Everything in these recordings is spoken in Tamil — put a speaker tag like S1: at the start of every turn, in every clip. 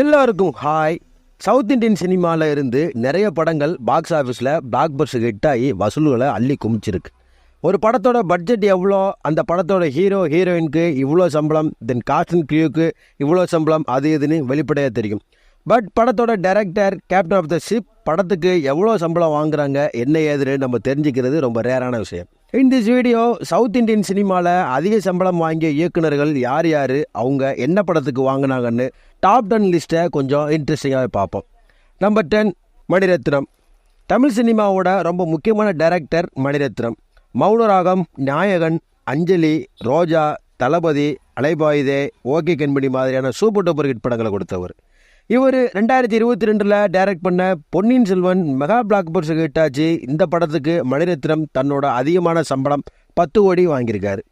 S1: எல்லாருக்கும் ஹாய் சவுத் இண்டியன் சினிமாவில் இருந்து நிறைய படங்கள் பாக்ஸ் ஆஃபீஸில் பிளாக் பர்ஸ் ஹிட் ஆகி வசூல்களை அள்ளி குமிச்சிருக்கு ஒரு படத்தோட பட்ஜெட் எவ்வளோ அந்த படத்தோட ஹீரோ ஹீரோயினுக்கு இவ்வளோ சம்பளம் தென் காஸ்ட் அண்ட் க்ரியூக்கு இவ்வளோ சம்பளம் அது இதுன்னு வெளிப்படையாக தெரியும். பட் படத்தோட director captain of the ship படத்துக்கு எவ்வளோ சம்பளம் வாங்குறாங்க என்ன ஏதுன்னு நம்ம தெரிஞ்சுக்கிறது ரொம்ப ரேரான விஷயம். In this video South Indian சினிமாவில் அதிக சம்பளம் வாங்கிய இயக்குனர்கள் யார் யார் அவங்க என்ன படத்துக்கு வாங்கினாங்கன்னு டாப் டென் லிஸ்ட்டை கொஞ்சம் இன்ட்ரெஸ்டிங்காகவே பார்ப்போம். Number ten Mani Ratnam. தமிழ் சினிமாவோட ரொம்ப முக்கியமான டைரக்டர் மணிரத்னம். மௌனராகம் நாயகன் அஞ்சலி ரோஜா தளபதி அலைபாயுதே ஓகே கண்மணி மாதிரியான சூப்பர் டூப்பர் ஹிட் படங்களை கொடுத்தவர். இவர் ரெண்டாயிரத்தி இருபத்தி ரெண்டில் டைரக்ட் பண்ண Ponniyin Selvan mega blockbuster ஹிட்டாச்சு இந்த படத்துக்கு மணிரத்னம் தன்னோட அதிகமான சம்பளம் பத்து கோடி வாங்கியிருக்காரு.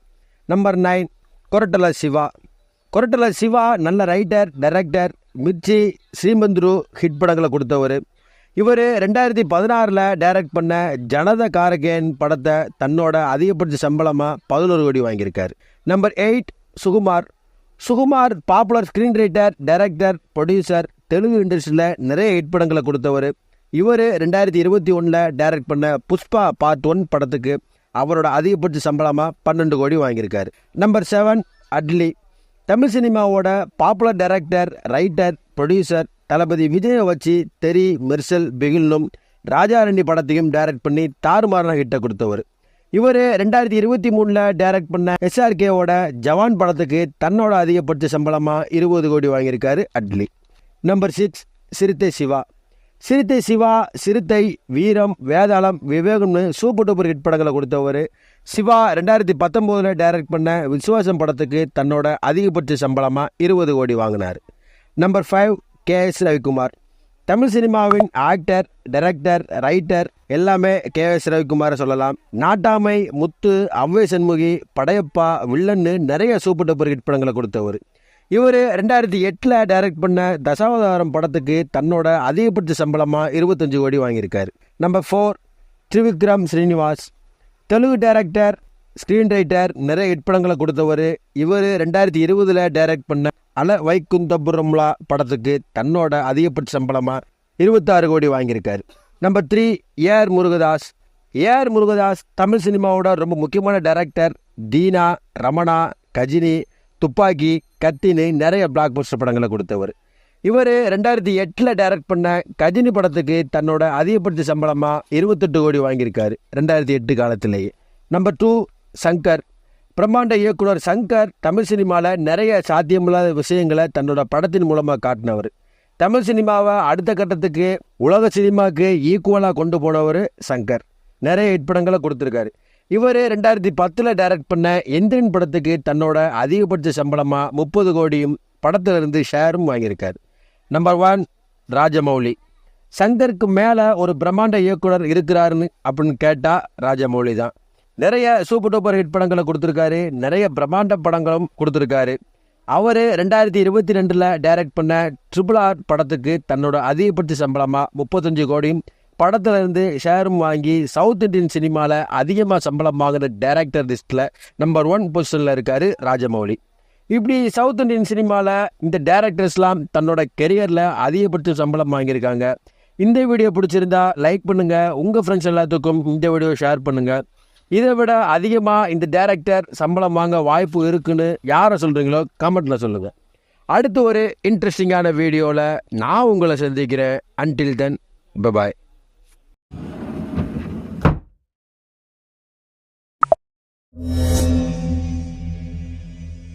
S1: Number nine Koratala Siva. Koratala Siva நல்ல writer director Mirchi Srimanthudu hit படங்களை கொடுத்தவர். இவர் ரெண்டாயிரத்தி பதினாறில் டைரக்ட் பண்ண ஜனத காரகேன் படத்தை தன்னோட அதிகபட்ச சம்பளமாக பதினோரு crore வாங்கியிருக்கார். Number eight Sukumar. Sukumar popular screen writer director producer Telugu இண்டஸ்ட்ரியில் நிறைய ஹிட் படங்களை கொடுத்தவர். இவர் ரெண்டாயிரத்தி இருபத்தி ஒன்றில் டைரக்ட் பண்ண புஷ்பா பார்ட் ஒன் படத்துக்கு அவரோட அதிகபட்ச சம்பளமாக பன்னெண்டு கோடி வாங்கியிருக்காரு. Number seven Atlee. தமிழ் சினிமாவோட popular director writer producer Thalapathy விஜயை வச்சு தெரி மெர்சல் பிகில்னும் ராஜாரண்டி படத்தையும் டைரக்ட் பண்ணி தாறுமாறான ஹிட்டை கொடுத்தவர். இவர் ரெண்டாயிரத்தி இருபத்தி மூணில் டைரக்ட் பண்ண எஸ்ஆர்கேவோட ஜவான் படத்துக்கு தன்னோட அதிகபட்ச சம்பளமாக இருபது கோடி வாங்கியிருக்காரு அட்லி. Number six Siruthai Siva. சிறுத்தை சிவா சிறுத்தை வீரம் வேதாளம் விவேகம்னு சூப்பர் டூப்பர் ஹிட் படங்களை கொடுத்தவர். சிவா ரெண்டாயிரத்தி பத்தொம்போதில் டைரக்ட் பண்ண விசுவாசம் படத்துக்கு தன்னோட அதிகபட்ச சம்பளமாக இருபது கோடி வாங்கினார். Number five K S Ravikumar. Tamil சினிமாவின் ஆக்டர் டைரக்டர் ரைட்டர் எல்லாமே கே எஸ் ரவிக்குமாரை சொல்லலாம். நாட்டாமை முத்து அவ்வே சண்முகி படையப்பா வில்லன்னு நிறைய சூப்பர் டூப்பர் ஹிட் படங்களை கொடுத்தவர். இவர் ரெண்டாயிரத்தி எட்டில் டைரக்ட் பண்ண தசாவதாரம் படத்துக்கு தன்னோட அதிகபட்ச சம்பளமாக இருபத்தஞ்சு கோடி வாங்கியிருக்காரு. Number four Trivikram Srinivas. Telugu director screen writer நிறைய ஹிட் படங்களை கொடுத்தவர். இவர் ரெண்டாயிரத்தி இருபதில் டைரக்ட் பண்ண அல வைகுந்தபுரம்லா படத்துக்கு தன்னோட அதிகபட்ச சம்பளமாக இருபத்தாறு crore வாங்கியிருக்கார். Number three AR Murugadoss. AR Murugadoss Tamil சினிமாவோட ரொம்ப முக்கியமான டைரக்டர் தீனா ரமணா கஜினி துப்பாக்கி கத்தின்னு நிறைய பிளாக் பஸ்டர் படங்களை கொடுத்தவர். இவர் ரெண்டாயிரத்தி எட்டில் டைரக்ட் பண்ண கஜினி படத்துக்கு தன்னோட அதிகபட்ச சம்பளமாக இருபத்தெட்டு கோடி வாங்கியிருக்காரு ரெண்டாயிரத்தி எட்டு காலத்திலேயே. Number two Shankar. பிரம்மாண்ட இயக்குனர் சங்கர் தமிழ் சினிமாவில் நிறைய சாத்தியமில்லாத விஷயங்களை தன்னோட படத்தின் மூலமாக காட்டினவர். தமிழ் சினிமாவை அடுத்த கட்டத்துக்கு உலக சினிமாவுக்கு ஈக்குவலாக கொண்டு போனவர் சங்கர். நிறைய ஹிட் படங்களை கொடுத்துருக்காரு. இவர் ரெண்டாயிரத்தி பத்தில் டைரக்ட் பண்ண எந்திரன் படத்துக்கு தன்னோட அதிகபட்ச சம்பளமாக முப்பது கோடியும் படத்திலிருந்து ஷேரும் வாங்கியிருக்கார். Number one Rajamouli. சங்கருக்கு மேலே ஒரு பிரம்மாண்ட இயக்குனர் இருக்கிறாருன்னு அப்படின்னு கேட்டால் ராஜமௌலி தான் நிறைய சூப்பர் டூப்பர் ஹிட் படங்களை கொடுத்துருக்காரு. நிறைய பிரம்மாண்ட படங்களும் கொடுத்துருக்காரு. அவர் ரெண்டாயிரத்தி இருபத்தி ரெண்டில் டைரக்ட் பண்ண ட்ரிபிள் ஆர் படத்துக்கு தன்னோட அதிகபட்ச சம்பளமாக முப்பத்தஞ்சு கோடியும் படத்துலேருந்து ஷேரும் வாங்கி சவுத் இந்தியன் சினிமாவில் அதிகமாக சம்பளம் வாங்கின டைரக்டர் லிஸ்ட்டில் நம்பர் ஒன் பொசிஷனில் இருக்கார் ராஜமௌலி. இப்படி சவுத் இந்தியன் சினிமாவில் இந்த டேரக்டர்ஸ்லாம் தன்னோட கெரியரில் அதிகபட்ச சம்பளம் வாங்கியிருக்காங்க. இந்த வீடியோ பிடிச்சிருந்தா லைக் பண்ணுங்கள் உங்கள் ஃப்ரெண்ட்ஸ் எல்லாத்துக்கும் இந்த வீடியோ ஷேர் பண்ணுங்கள் இதை விட அதிகமாக இந்த டேரக்டர் சம்பளம் வாங்க வாய்ப்பு இருக்குன்னு யாரை சொல்கிறீங்களோ கமெண்ட்டில் சொல்லுங்கள் அடுத்து ஒரு இன்ட்ரெஸ்டிங்கான வீடியோவில் நான் உங்களை சந்திக்கிறேன். Until then bye bye